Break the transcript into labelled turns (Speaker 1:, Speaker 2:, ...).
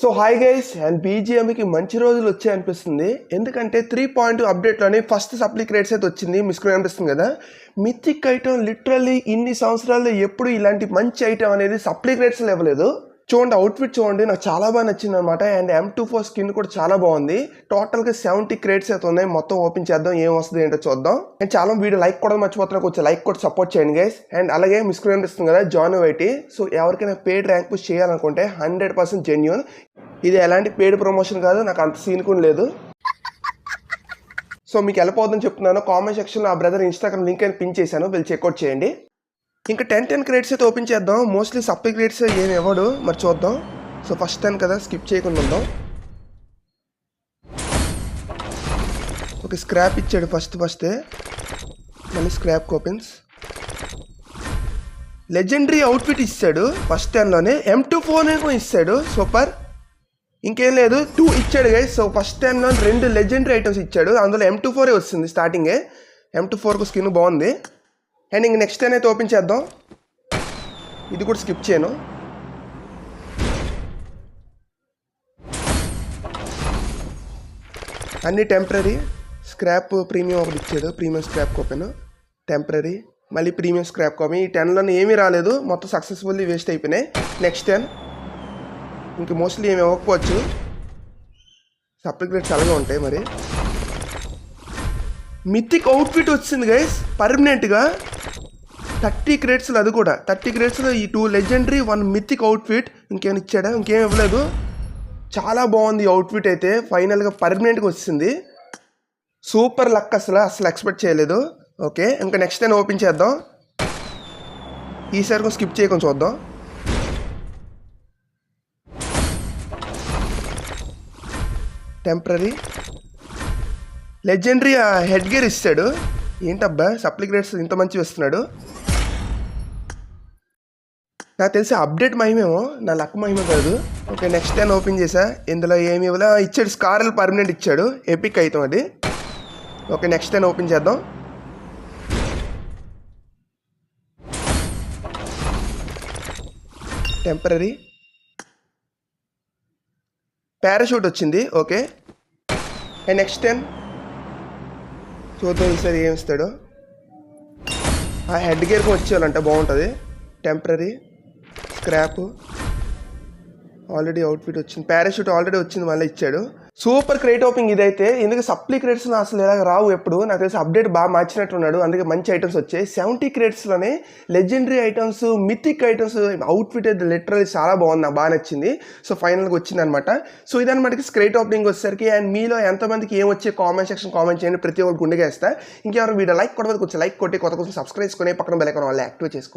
Speaker 1: So hi guys and బీజిఎంకి మంచి రోజులు వచ్చాయి అనిపిస్తుంది. ఎందుకంటే త్రీ పాయింట్ అప్డేట్లోనే ఫస్ట్ సప్లిక్ రేట్స్ అయితే వచ్చింది. మిస్క్రీన్ అనిపిస్తుంది కదా? మిథిక్ ఐటమ్ లిటరల్లీ ఇన్ని సంవత్సరాల్లో ఎప్పుడు ఇలాంటి మంచి ఐటమ్ అనేది సప్లిక్ రేట్స్లో ఇవ్వలేదు. చూడండి అవుట్ఫిట్ చూడండి నాకు చాలా బాగా నచ్చింది అనమాట and M two four skin కూడా చాలా బాగుంది. టోటల్గా సెవెంటీ క్రేట్స్ అయితే ఉన్నాయి. మొత్తం ఓపెన్ చేద్దాం ఏం వస్తుంది ఏంటో చూద్దాం. అండ్ చాలా వీడియో లైక్ కూడా మర్చిపోతున్నా కొంచెం లైక్ కూడా సపోర్ట్ చేయండి గైస్ అండ్ అలాగే మిస్క్రీన్ అనిపిస్తుంది కదా జాయిన్ వైటీ సో ఎవరికైనా పేడ్ ర్యాంక్ పుష్ చేయాలనుకుంటే హండ్రెడ్ పర్సెంట్ జెన్యున్ ఇది ఎలాంటి పేడ్ ప్రమోషన్ కాదు నాకు అంత సీన్ కూడా లేదు. సో మీకు వెళ్ళిపోతుందని చెప్తున్నాను. కామెంట్ సెక్షన్లో ఆ బ్రదర్ ఇన్స్టాగ్రామ్ లింక్ అని పిన్ చేశాను. వెళ్ళి చెక్అవుట్ చేయండి. ఇంకా టెన్ టెన్ క్రేట్స్ అయితే ఓపెన్ చేద్దాం. మోస్ట్లీ సప్లై క్రేట్స్ ఏమి ఇవ్వడు. మరి చూద్దాం. సో ఫస్ట్ టెన్ కదా స్కిప్ చేయకుండా ఉందాం. ఒక స్క్రాప్ ఇచ్చాడు ఫస్ట్ ఫస్టే మళ్ళీ స్క్రాప్ కోపెన్స్ లెజెండరీ అవుట్ఫిట్ ఇస్తాడు ఫస్ట్ టెన్లోనే ఎం టూ ఫోన్ ఏమో ఇస్తాడు సూపర్ ఇంకేం లేదు. టూ ఇచ్చాడు గైస్ సో ఫస్ట్ టైంలో రెండు లెజెండరీ ఐటమ్స్ ఇచ్చాడు. అందులో ఎం టూ ఫోరే వస్తుంది స్టార్టింగే ఎం టూ ఫోర్కు స్కిన్ బాగుంది. అండ్ ఇంక నెక్స్ట్ టైం అయితే ఓపెన్ చేద్దాం. ఇది కూడా స్కిప్ చేయను. అన్ని టెంపరీ స్క్రాప్ ప్రీమియం ఒకటి ఇచ్చాడు. ప్రీమియం స్క్రాప్ కోపెన్ టెంపరీ మళ్ళీ ప్రీమియం స్క్రాప్ కాపీ ఈ టెన్లో ఏమీ రాలేదు. మొత్తం సక్సెస్ఫుల్లీ వేస్ట్ అయిపోయినాయి. నెక్స్ట్ టెన్ ఇంక మోస్ట్లీ ఏమి ఇవ్వకపోవచ్చు సప్లికేట్స్ అలాగే ఉంటాయి మరి. మిథిక్ అవుట్ఫిట్ వచ్చింది గైస్ పర్మనెంట్గా థర్టీ క్రేట్స్లో అది కూడా. థర్టీ క్రేట్స్లో ఈ two legendary one mythic outfit ఇంకేమైనా ఇచ్చాడా? ఇంకేం ఇవ్వలేదు. చాలా బాగుంది ఈ అవుట్ఫిట్ అయితే. ఫైనల్గా పర్మనెంట్గా వచ్చింది. సూపర్ లక్ అసలు అసలు ఎక్స్పెక్ట్ చేయలేదు. ఓకే ఇంకా నెక్స్ట్ టైం ఓపెన్ చేద్దాం? ఈసారి స్కిప్ చేయకుండా చూద్దాం. టెంపరీ లెజెండరీ హెడ్ గేర్ ఇస్తాడు. ఏంటబ్బా సప్లికేట్స్ ఇంత మంచివి ఇస్తున్నాడు నాకు తెలిసి అప్డేట్ మహిమేమో నా లక్ మహిమ కాదు. ఓకే నెక్స్ట్ టైం ఓపెన్ చేసా. ఇందులో ఏమి ఇవ్వలే. ఇచ్చాడు స్కార్లు పర్మనెంట్ ఇచ్చాడు. ఎపిక్ అవుతాం అది. ఓకే నెక్స్ట్ టైం ఓపెన్ చేద్దాం. టెంపరీ పారాషూట్ వచ్చింది ఓకే. అండ్ నెక్స్ట్ టైం చూద్దాం ఈసారి ఏం ఇస్తాడో. ఆ హెడ్ గేర్కి వచ్చేయాలంట బాగుంటుంది. Temporary scrap. ఆల్రెడీ అవుట్ఫిట్ వచ్చింది. పారాషూట్ ఆల్రెడీ వచ్చింది మళ్ళీ ఇచ్చాడు. సూపర్ క్రేట్ ఓపింగ్ ఇదైతే. ఎందుకు సప్లీ క్రేట్స్ అసలు ఇలా రావు ఎప్పుడు? నాకు తెలిసి అప్డేట్ బాగా మార్చినట్టున్నాడు. అందుకే మంచి ఐటమ్స్ వచ్చాయి. Seventy క్రేట్స్లోనే legendary items mythic items outfit అయితే లిటరల్లీ చాలా బాగుంది. నాకు బాగా నచ్చింది. సో ఫైనల్గా వచ్చింది అనమాట సో ఇదనమాట స్క్రేట్ ఓపెనింగ్ వచ్చేసరికి అండ్ మీలో ఎంతమందికి ఏం వచ్చే కామెంట్ సెక్షన్ కామెంట్ చేయండి. ప్రతి ఒక్కరు గుండెగా ఇస్తా ఇంకెవరు వీడియో లైక్ కొట్టదు కొంచెం లైక్ కొట్టి కొత్త కొంచెం సబ్స్క్రైబ్ చేసుకుని పక్కన బెల్ ఐకాన్ వాళ్ళు యాక్టివేట్ చేసుకోండి.